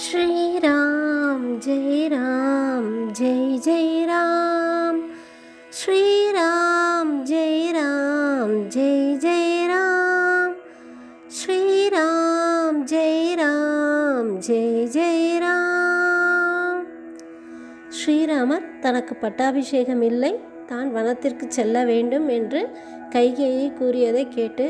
ஸ்ரீராம் ஜெய் ராம் ஜெய் ஜெய் ராம் ஸ்ரீராம் ஜெய் ராம் ஜெய் ஜெய் ராம் ஸ்ரீராம் ஜெய் ராம் ஜெய் ஜெய் ராம் ஸ்ரீராமர் தனக்கு பட்டாபிஷேகம் இல்லை. தான் வனத்திற்கு செல்ல வேண்டும் என்று கைகையை கூறியதை கேட்டு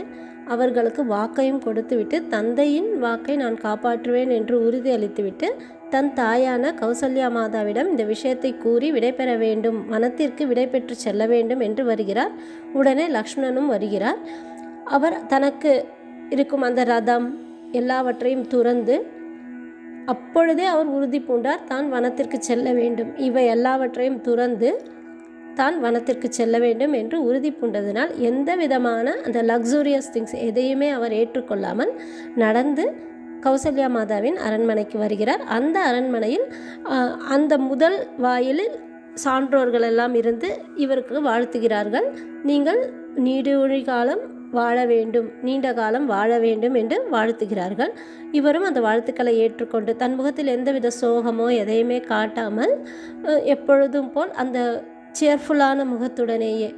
அவர்களுக்கு வாக்கையும் கொடுத்துவிட்டு தந்தையின் வாக்கை நான் காப்பாற்றுவேன் என்று உறுதி அளித்துவிட்டு தன் தாயான கௌசல்யா மாதாவிடம் இந்த விஷயத்தை கூறி விடைபெற வேண்டும் வனத்திற்கு விடைபெற்று செல்ல வேண்டும் என்று வருகிறார். உடனே லக்ஷ்மணனும் வருகிறார். அவர் தனக்கு இருக்கும் அந்த ரதம் எல்லாவற்றையும் துறந்து அப்பொழுதே அவர் உறுதி பூண்டார். தான் வனத்திற்கு செல்ல வேண்டும். இவை எல்லாவற்றையும் துறந்து தான் வனத்திற்கு செல்ல வேண்டும் என்று உறுதி பூண்டதினால் எந்த விதமான அந்த லக்ஸூரியஸ் திங்ஸ் எதையுமே அவர் ஏற்றுக்கொள்ளாமல் நடந்து கௌசல்யா மாதாவின் அரண்மனைக்கு வருகிறார். அந்த அரண்மனையில் அந்த முதல் வாயிலில் சான்றோர்கள் எல்லாம் இருந்து இவருக்கு வாழ்த்துகிறார்கள். நீங்கள் நீடுழி காலம் வாழ வேண்டும் நீண்ட காலம் வாழ வேண்டும் என்று வாழ்த்துகிறார்கள். இவரும் அந்த வாழ்த்துக்களை ஏற்றுக்கொண்டு தன் முகத்தில் எந்தவித சோகமோ எதையுமே காட்டாமல் எப்பொழுதும் போல் அந்த சேர்ஃபுல்லான முகத்துடனேயே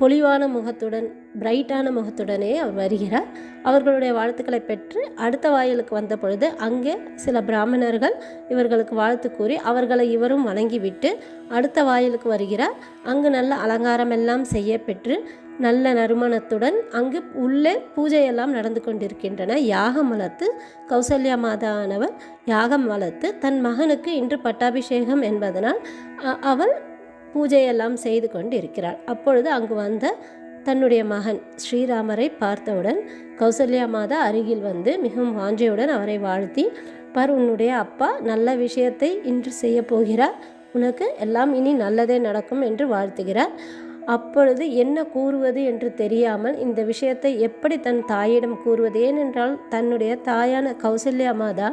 பொலிவான முகத்துடன் பிரைட்டான முகத்துடனே அவர் வருகிறார். அவர்களுடைய வாழ்த்துக்களை பெற்று அடுத்த வாயிலுக்கு வந்த பொழுது அங்கே சில பிராமணர்கள் இவர்களுக்கு வாழ்த்து கூறி அவர்களை இவரும் வணங்கிவிட்டு அடுத்த வாயிலுக்கு வருகிறார். அங்கு நல்ல அலங்காரம் எல்லாம் செய்ய பெற்று நல்ல நறுமணத்துடன் அங்கு உள்ளே பூஜையெல்லாம் நடந்து கொண்டிருக்கின்றன. யாகம் வளர்த்து கௌசல்யா மாதானவர் யாகம் வளர்த்து தன் மகனுக்கு இன்று பட்டாபிஷேகம் என்பதனால் அவள் பூஜையெல்லாம் செய்து கொண்டு இருக்கிறாள் அப்பொழுது அங்கு வந்த தன்னுடைய மகன் ஸ்ரீராமரை பார்த்தவுடன் கௌசல்யா மாதா அருகில் வந்து மிகவும் வாஞ்சையுடன் அவரை வாழ்த்தி பர் உன்னுடைய அப்பா நல்ல விஷயத்தை இன்று செய்ய போகிறார். உனக்கு எல்லாம் இனி நல்லதே நடக்கும் என்று வாழ்த்துகிறார். அப்பொழுது என்ன கூறுவது என்று தெரியாமல் இந்த விஷயத்தை எப்படி தன் தாயிடம் கூறுவது? ஏனென்றால் தன்னுடைய தாயான கௌசல்யா மாதா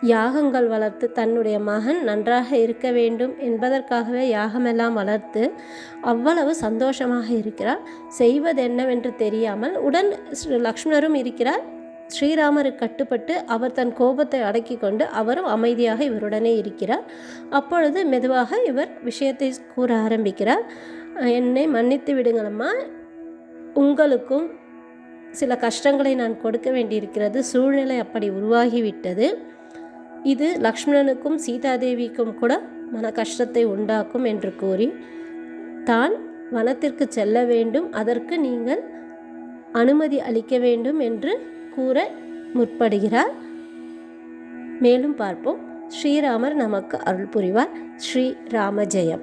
யாகங்கள் வளர்த்து தன்னுடைய மகன் நன்றாக இருக்க வேண்டும் என்பதற்காகவே யாகமெல்லாம் வளர்த்து அவ்வளவு சந்தோஷமாக இருக்கிறார். செய்வது என்னவென்று தெரியாமல் உடன் லக்ஷ்மணரும் இருக்கிறார். ஸ்ரீராமருக்கு கட்டுப்பட்டு அவர் தன் கோபத்தை அடக்கி கொண்டு அவரும் அமைதியாக இவருடனே இருக்கிறார். அப்பொழுது மெதுவாக இவர் விஷயத்தை கூற ஆரம்பிக்கிறார். என்னை மன்னித்து விடுங்களம்மா. உங்களுக்கும் சில கஷ்டங்களை நான் கொடுக்க வேண்டியிருக்கிறது. சூழ்நிலை அப்படி உருவாகிவிட்டது. இது லக்ஷ்மணனுக்கும் சீதாதேவிக்கும் கூட மன கஷ்டத்தை உண்டாக்கும் என்று கூறி தான் வனத்திற்கு செல்ல வேண்டும் அதற்கு நீங்கள் அனுமதி அளிக்க வேண்டும் என்று கூற முற்படுகிறார். மேலும் பார்ப்போம். ஸ்ரீராமர் நமக்கு அருள் புரிவார். ஸ்ரீ ராமஜெயம்